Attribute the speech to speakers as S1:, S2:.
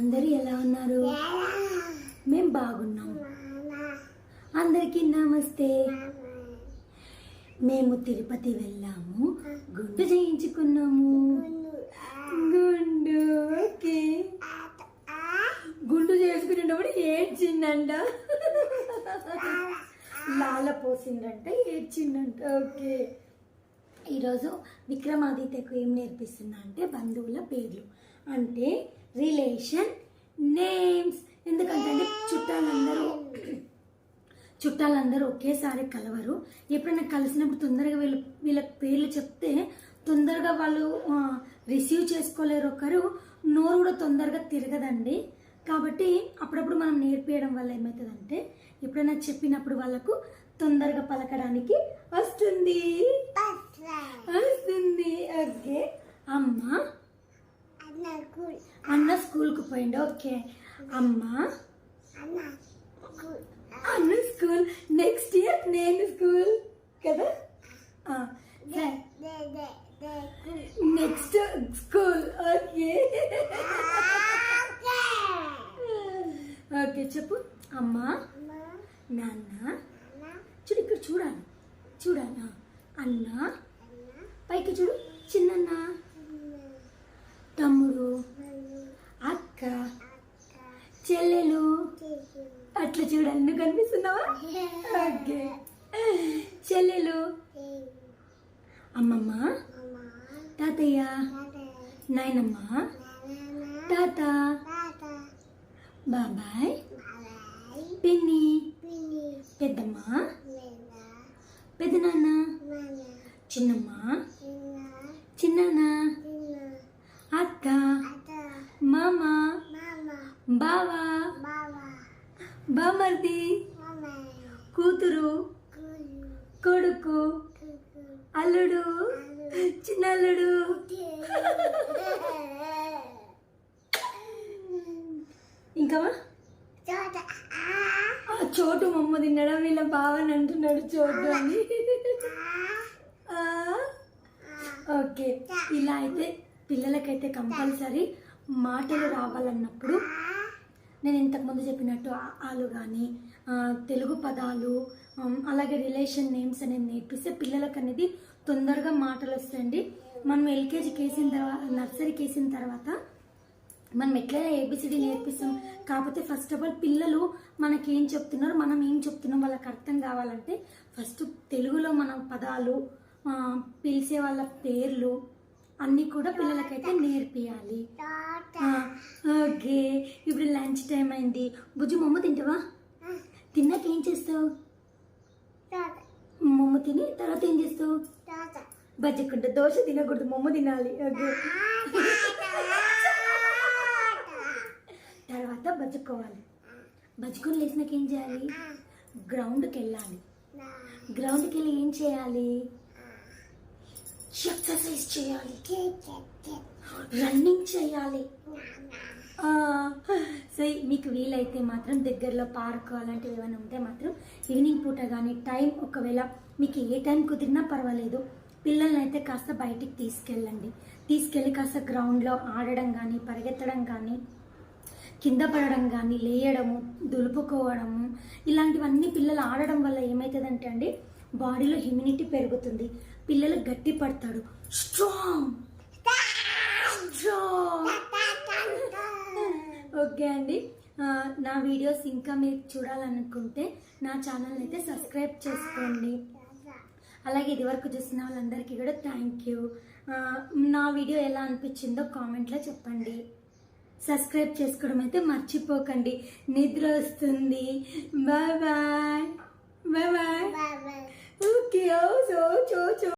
S1: అందరూ ఎలా ఉన్నారు? మేము బాగున్నాం. అందరికీ నమస్తే. మేము తిరుపతి వెళ్ళాము. గుండు చేయించుకున్నాము. గుండు ఓకే. గుండు చేసుకునేటప్పుడు ఏడ్చిందంట. లాల పోసిందంట ఏడ్చిందంట. ఓకే. ఈరోజు విక్రమాదిత్యకు ఏం నేర్పిస్తున్నా అంటే బంధువుల పేర్లు. అంటే రిలేషన్ నేమ్స్ ఎందుకంటే చుట్టాలందరూ చుట్టాలందరూ ఒకేసారి కలవరు. ఎప్పుడైనా కలిసినప్పుడు తొందరగా వీళ్ళు వీళ్ళ పేర్లు చెప్తే తొందరగా వాళ్ళు రిసీవ్ చేసుకోలేరు ఒకరు. నోరు కూడా తొందరగా తిరగదండి. కాబట్టి అప్పుడప్పుడు మనం నేర్పించడం వల్ల ఏమవుతుందంటే ఎప్పుడైనా చెప్పినప్పుడు వాళ్ళకు తొందరగా పలకడానికి వస్తుంది. వస్తుంది. ఓకే. అమ్మ పోయిండు. ఓకే. అమ్మ. అన్న స్కూల్. నెక్స్ట్ ఇయర్ నేను స్కూల్. కదా? Next school. ఓకే. ఓకే. చెప్పు. అమ్మ. నాన్న. చూడు ఇక్కడ చూడాలి. చూడాలి. అన్న. పైకి చూడు. చిన్నన్న. తమ్ముడు అక్క చెల్లెలు అట్లా చూడాలి నువ్వు కనిపిస్తున్నావా? ఓకే. చెల్లెలు. అమ్మమ్మ. తాతయ్య. నాయనమ్మ. తాత. బాబాయ్. పిన్ని. పెద్దమ్మ. పెద్దనాన్న. చిన్నమ్మ. చిన్నాన్న అక్క మామ. బావ. బామర్ది. కూతురు. కొడుకు. అల్లుడు. చిన్నల్లుడు. ఇంకా ఆ చోటు మమ్మ తినడం వీళ్ళ బావని అంటున్నాడు చోటు అని. ఓకే. ఇలా అయితే పిల్లలకైతే కంపల్సరీ మాటలు రావాలన్నప్పుడు నేను ఇంతకుముందు చెప్పినట్టు ఆలు కానీ తెలుగు పదాలు అలాగే రిలేషన్ నేమ్స్ అనేది నేర్పిస్తే పిల్లలకు అనేది తొందరగా మాటలు వస్తాయండి. మనం ఎల్కేజీకి వేసిన తర్వాత నర్సరీకి వేసిన తర్వాత మనం ఎట్లయినా ఏబిసిడి నేర్పిస్తాం. కాకపోతే ఫస్ట్ ఆఫ్ ఆల్ పిల్లలు మనకి ఏం చెప్తున్నారు మనం ఏం చెప్తున్నాం వాళ్ళకి అర్థం కావాలంటే ఫస్ట్ తెలుగులో మనం పదాలు పిలిచే వాళ్ళ పేర్లు అన్నీ కూడా పిల్లలకైతే నేర్పియాలి. ఓకే లంచ్ టైం అయింది. బుజ్జు మొమ్మ తింటావా? తిన్నాక ఏం చేస్తావు? మొమ్మ తిని తర్వాత ఏం చేస్తావు? బజ్జకుంట దోశ తినకూడదు మొమ్మ తినాలి. తర్వాత బజ్జుకోవాలి. బజ్జుకొని లేచినాక ఏం చేయాలి? గ్రౌండ్కి వెళ్ళాలి గ్రౌండ్కి వెళ్ళి ఏం చేయాలి? ఎక్సర్సైజ్ చేయాలి రన్నింగ్ చేయాలి. సరే సో మీకు వీలైతే మాత్రం దగ్గరలో పార్క్ అలాంటివి ఏమైనా ఉంటే మాత్రం ఈవినింగ్ పూట కానీ టైం ఒకవేళ మీకు ఏ టైం కుదిరినా పర్వాలేదు. పిల్లల్ని అయితే కాస్త బయటికి తీసుకెళ్ళండి. తీసుకెళ్ళి కాస్త గ్రౌండ్లో ఆడడం కానీ పరిగెత్తడం కానీ కింద పడడం కానీ లేయడము దులుపుకోవడము ఇలాంటివన్నీ పిల్లలు ఆడడం వల్ల ఏమవుతుందంటే అండి బాడీలో హ్యూమినిటీ పెరుగుతుంది. పిల్లలు గట్టి పడతాడు స్ట్రాంగ్ స్ట్రాంగ్ ఓకే అండి. నా వీడియోస్ ఇంకా మీరు చూడాలనుకుంటే నా ఛానల్ అయితే సబ్స్క్రైబ్ చేసుకోండి. అలాగే ఇదివరకు చూసిన వాళ్ళందరికీ కూడా థ్యాంక్ యూ నా వీడియో ఎలా అనిపించిందో కామెంట్లో చెప్పండి. సబ్స్క్రైబ్ చేసుకోవడం అయితే మర్చిపోకండి. నిద్ర వస్తుంది. Bye bye bye bye okay ఓ సో చో చో